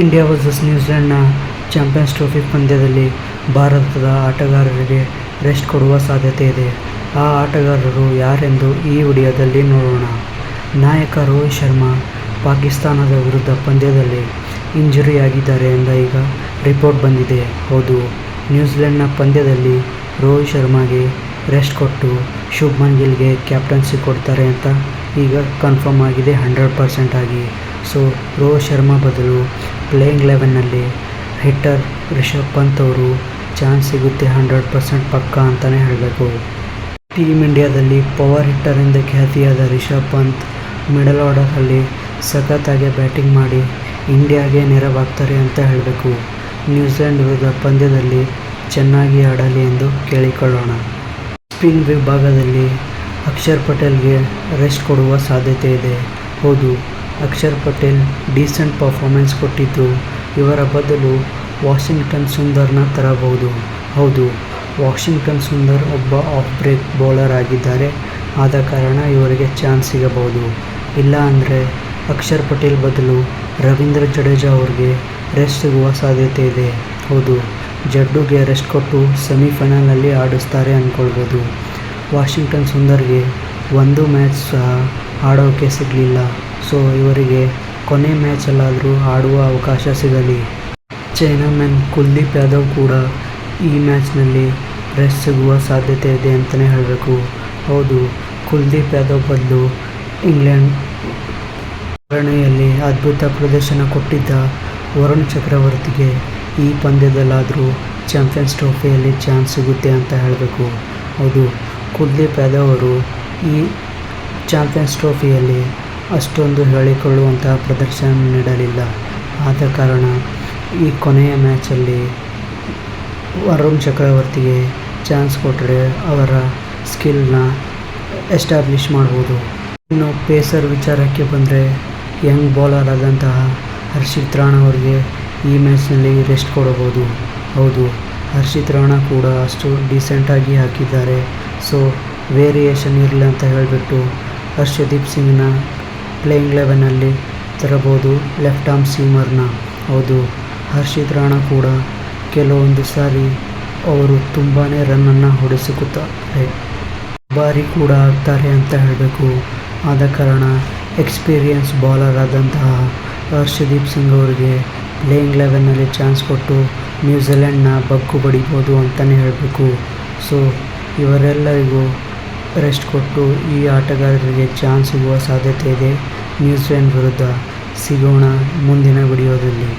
India versus ನ್ಯೂಜಿಲೆಂಡ್ನ champions trophy ಪಂದ್ಯದಲ್ಲಿ ಭಾರತದ ಆಟಗಾರರಿಗೆ ರೆಸ್ಟ್ ಕೊಡುವ ಸಾಧ್ಯತೆ ಇದೆ. ಆ ಆಟಗಾರರು ಯಾರೆಂದು ಈ ವಿಡಿಯೋದಲ್ಲಿ ನೋಡೋಣ. ನಾಯಕ ರೋಹಿತ್ ಶರ್ಮಾ ಪಾಕಿಸ್ತಾನದ ವಿರುದ್ಧ ಪಂದ್ಯದಲ್ಲಿ ಇಂಜುರಿ ಆಗಿದ್ದಾರೆ ಎಂದ ಈಗ ರಿಪೋರ್ಟ್ ಬಂದಿದೆ. ಹೌದು, ನ್ಯೂಜಿಲೆಂಡ್ನ ಪಂದ್ಯದಲ್ಲಿ ರೋಹಿತ್ ಶರ್ಮಾಗೆ ರೆಸ್ಟ್ ಕೊಟ್ಟು ಶುಭ್ಮನ್ ಗಿಲ್ಗೆ ಕ್ಯಾಪ್ಟನ್ಸಿ ಕೊಡ್ತಾರೆ ಅಂತ ಈಗ ಕನ್ಫರ್ಮ್ ಆಗಿದೆ ಹಂಡ್ರೆಡ್ ಪರ್ಸೆಂಟ್ ಆಗಿ. ಸೊ, ರೋಹಿತ್ ಶರ್ಮಾ ಬದಲು ಪ್ಲೇಯಿಂಗ್ ಲೆವೆನ್ನಲ್ಲಿ ಹಿಟ್ಟರ್ ರಿಷಬ್ ಪಂತ್ ಅವರು ಚಾನ್ಸ್ ಸಿಗುತ್ತೆ ಹಂಡ್ರೆಡ್ ಪರ್ಸೆಂಟ್ ಪಕ್ಕ ಅಂತಲೇ ಹೇಳಬೇಕು. ಟೀಮ್ ಇಂಡಿಯಾದಲ್ಲಿ ಪವರ್ ಹಿಟ್ಟರ್ ಎಂದು ಖ್ಯಾತಿಯಾದ ರಿಷಬ್ ಪಂತ್ ಮಿಡಲ್ ಆರ್ಡರಲ್ಲಿ ಸಖತ್ತಾಗಿ ಬ್ಯಾಟಿಂಗ್ ಮಾಡಿ ಇಂಡಿಯಾಗೆ ನೆರವಾಗ್ತಾರೆ ಅಂತ ಹೇಳಬೇಕು. ನ್ಯೂಜಿಲೆಂಡ್ ವಿರುದ್ಧ ಪಂದ್ಯದಲ್ಲಿ ಚೆನ್ನಾಗಿ ಆಡಲಿ ಎಂದು ಕೇಳಿಕೊಳ್ಳೋಣ. ಸ್ಪಿನ್ ವಿಭಾಗದಲ್ಲಿ ಅಕ್ಷರ್ ಪಟೇಲ್ಗೆ ರೆಸ್ಟ್ ಕೊಡುವ ಸಾಧ್ಯತೆ ಇದೆ. ಹೌದು ಅಕ್ಷರ್ ಪಟೇಲ್ ಡೀಸೆಂಟ್ ಪರ್ಫಾರ್ಮೆನ್ಸ್ ಕೊಟ್ಟಿದ್ದು. ಇವರ ಬದಲು ವಾಷಿಂಗ್ಟನ್ ಸುಂದರ್ನ ತರಬಹುದು ಹೌದು. ವಾಷಿಂಗ್ಟನ್ ಸುಂದರ್ ಒಬ್ಬ ಆಫ್ ಬ್ರೇಕ್ ಬೌಲರ್ ಆಗಿದ್ದಾರೆ. ಆದ ಕಾರಣ ಇವರಿಗೆ ಚಾನ್ಸ್ ಸಿಗಬಹುದು. ಇಲ್ಲ ಅಂದರೆ ಅಕ್ಷರ್ ಪಟೇಲ್ ಬದಲು ರವೀಂದ್ರ ಜಡೇಜಾ ಅವ್ರಿಗೆ ರೆಸ್ಟ್ ಸಿಗುವ ಸಾಧ್ಯತೆ ಇದೆ. ಹೌದು, ಜಡ್ಡುಗೆ ರೆಸ್ಟ್ ಕೊಟ್ಟು ಸೆಮಿಫೈನಲಲ್ಲಿ ಆಡಿಸ್ತಾರೆ ಅಂದ್ಕೊಳ್ಬೋದು ವಾಷಿಂಗ್ಟನ್ ಸುಂದರ್ಗೆ ಒಂದು ಮ್ಯಾಚ್ ಸಹ ಆಡೋಕ್ಕೆ ಸಿಗಲಿಲ್ಲ. ಸೊ ಇವರಿಗೆ ಕೊನೆ ಮ್ಯಾಚಲ್ಲಾದರೂ ಆಡುವ ಅವಕಾಶ ಸಿಗಲಿ. ಚೈನಾಮನ್ ಕುಲ್ದೀಪ್ ಯಾದವ್ ಕೂಡ ಈ ಮ್ಯಾಚ್ನಲ್ಲಿ ರೆಸ್ಟ್ ಸಿಗುವ ಸಾಧ್ಯತೆ ಇದೆ ಅಂತಲೇ ಹೇಳಬೇಕು. ಹೌದು, ಕುಲ್ದೀಪ್ ಯಾದವ್ ಬದಲು ಇಂಗ್ಲೆಂಡ್ ಸರಣಿಯಲ್ಲಿ ಅದ್ಭುತ ಪ್ರದರ್ಶನ ಕೊಟ್ಟಿದ್ದ ವರುಣ್ ಚಕ್ರವರ್ತಿಗೆ ಈ ಪಂದ್ಯದಲ್ಲಾದರೂ ಚಾಂಪಿಯನ್ಸ್ ಟ್ರೋಫಿಯಲ್ಲಿ ಚಾನ್ಸ್ ಸಿಗುತ್ತೆ ಅಂತ ಹೇಳಬೇಕು. ಹೌದು, ಕುಲ್ದೀಪ್ ಯಾದವ್ ಅವರು ಈ ಚಾಂಪಿಯನ್ಸ್ ಟ್ರೋಫಿಯಲ್ಲಿ ಅಷ್ಟೊಂದು ಹೇಳಿಕೊಳ್ಳುವಂತಹ ಪ್ರದರ್ಶನ ನೀಡಲಿಲ್ಲ. ಆದ ಕಾರಣ ಈ ಕೊನೆಯ ಮ್ಯಾಚಲ್ಲಿ ವರುಣ್ ಚಕ್ರವರ್ತಿಗೆ ಚಾನ್ಸ್ ಕೊಟ್ಟರೆ ಅವರ ಸ್ಕಿಲ್ನ ಎಸ್ಟಾಬ್ಲಿಷ್ ಮಾಡ್ಬೋದು. ಇನ್ನು ಪೇಸರ್ ವಿಚಾರಕ್ಕೆ ಬಂದರೆ ಯಂಗ್ ಬೌಲರ್ ಆದಂತಹ ಹರ್ಷಿತ್ ರಾಣ ಅವರಿಗೆ ಈ ಮ್ಯಾಚ್ನಲ್ಲಿ ರೆಸ್ಟ್ ಕೊಡಬಹುದು. ಹೌದು, ಹರ್ಷಿತ್ ರಾಣಾ ಕೂಡ ಅಷ್ಟು ಡೀಸೆಂಟಾಗಿ ಹಾಕಿದ್ದಾರೆ. ಸೊ ವೇರಿಯೇಷನ್ ಇರಲಿ ಅಂತ ಹೇಳಿಬಿಟ್ಟು ಹರ್ಷದೀಪ್ ಸಿಂಗ್ನ ಪ್ಲೇಯಿಂಗ್ ಲೆವೆನಲ್ಲಿ ತರಬಹುದು ಲೆಫ್ಟ್ ಆರ್ಮ್ ಸೀಮರ್ನ ಹೌದು, ಹರ್ಷಿತ್ ರಾಣಾ ಕೂಡ ಕೆಲವೊಂದು ಸಾರಿ ಅವರು ತುಂಬಾ ರನ್ನನ್ನು ಹೊಡೆಸಿಕೊತ್ತಾರೆ ಬಾರಿ ಕೂಡ ಆಗ್ತಾರೆ ಅಂತ ಹೇಳಬೇಕು. ಆದ ಕಾರಣ ಎಕ್ಸ್ಪೀರಿಯನ್ಸ್ ಬೌಲರ್ ಆದಂತಹ ಹರ್ಷದೀಪ್ ಸಿಂಗ್ ಅವರಿಗೆ ಪ್ಲೇಯಿಂಗ್ ಲೆವೆನಲ್ಲಿ ಚಾನ್ಸ್ ಕೊಟ್ಟು ನ್ಯೂಜಿಲೆಂಡ್ನ ಬಗ್ಗು ಬಡಿಬೋದು ಅಂತಲೇ ಹೇಳಬೇಕು. ಸೊ, ಇವರೆಲ್ಲರಿಗೂ ರೆಸ್ಟ್ ಕೊಟ್ಟು ಈ ಆಟಗಾರರಿಗೆ ಚಾನ್ಸ್ ಸಿಗುವ ಸಾಧ್ಯತೆ ಇದೆ. ನ್ಯೂಜಿಲೆಂಡ್ ವಿರುದ್ಧ ಸಿಗೋಣ ಮುಂದಿನ ವಿಡಿಯೋದಲ್ಲಿ.